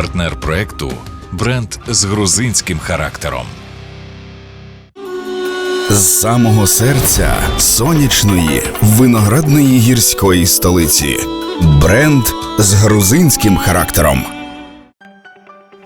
партнер проекту бренд з грузинським характером. З самого серця сонячної виноградної гірської столиці. Бренд з грузинським характером.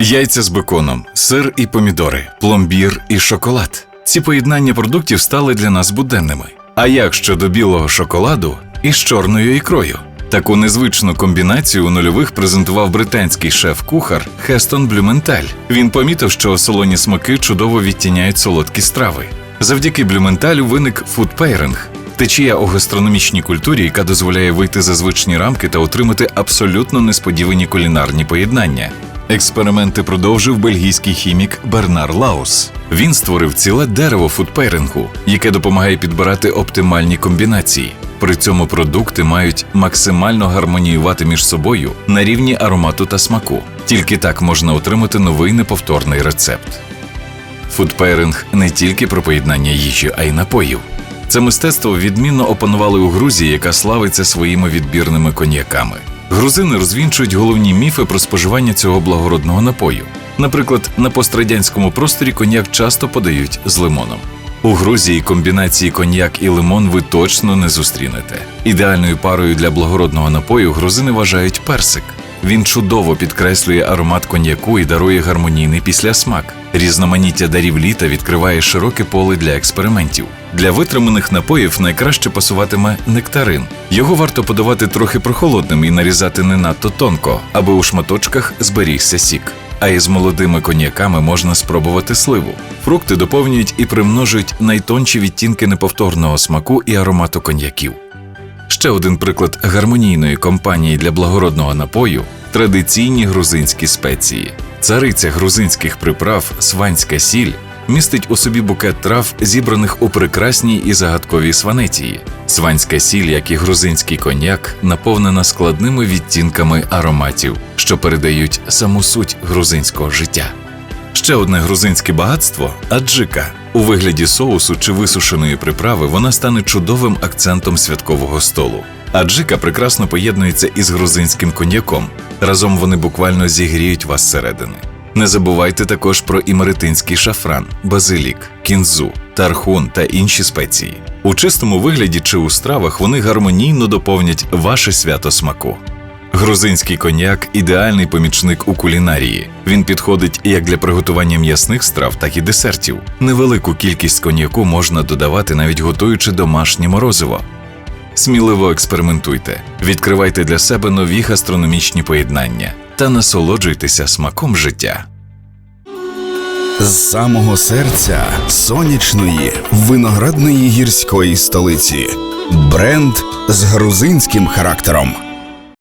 Яйця з беконом, сир і помідори, пломбір і шоколад. Ці поєднання продуктів стали для нас буденними. А як щодо білого шоколаду із чорною ікрою? Таку незвичну комбінацію у нульових презентував британський шеф-кухар Хестон Блюменталь. Він помітив, що солоні смаки чудово відтіняють солодкі страви. Завдяки Блюменталю виник фудпейринг – течія у гастрономічній культурі, яка дозволяє вийти за звичні рамки та отримати абсолютно несподівані кулінарні поєднання. Експерименти продовжив бельгійський хімік Бернар Лаус. Він створив ціле дерево фудпейрингу, яке допомагає підбирати оптимальні комбінації. При цьому продукти мають максимально гармоніювати між собою на рівні аромату та смаку. Тільки так можна отримати новий неповторний рецепт. Фудпейринг не тільки про поєднання їжі, а й напоїв. Це мистецтво відмінно опанували у Грузії, яка славиться своїми відбірними коньяками. Грузини розвінчують головні міфи про споживання цього благородного напою. Наприклад, на пострадянському просторі коньяк часто подають з лимоном. У Грузії комбінації коньяк і лимон ви точно не зустрінете. Ідеальною парою для благородного напою грузини вважають персик. Він чудово підкреслює аромат коньяку і дарує гармонійний післясмак. Різноманіття дарів літа відкриває широке поле для експериментів. Для витриманих напоїв найкраще пасуватиме нектарин. Його варто подавати трохи прохолодним і нарізати не надто тонко, аби у шматочках зберігся сік. А із молодими коньяками можна спробувати сливу. Фрукти доповнюють і примножують найтонші відтінки неповторного смаку і аромату коньяків. Ще один приклад гармонійної компанії для благородного напою традиційні грузинські спеції. Цариця грузинських приправ сванська сіль містить у собі букет трав, зібраних у прекрасній і загадковій сванетії. Сванська сіль, як і грузинський коньяк, наповнена складними відтінками ароматів, що передають саму суть грузинського життя. Ще одне грузинське багатство аджика. У вигляді соусу чи висушеної приправи вона стане чудовим акцентом святкового столу. Аджика прекрасно поєднується із грузинським коньяком. Разом вони буквально зігріють вас зсередини. Не забувайте також про імеретинський шафран, базилік, кінзу, тархун та інші спеції. У чистому вигляді чи у стравах вони гармонійно доповнять ваше свято смаку. Грузинський коньяк ідеальний помічник у кулінарії. Він підходить як для приготування м'ясних страв, так і десертів. Невелику кількість коньяку можна додавати навіть готуючи домашнє морозиво. Сміливо експериментуйте, відкривайте для себе нові гастрономічні поєднання та насолоджуйтеся смаком життя. З самого серця сонячної виноградної гірської столиці. Бренд з грузинським характером.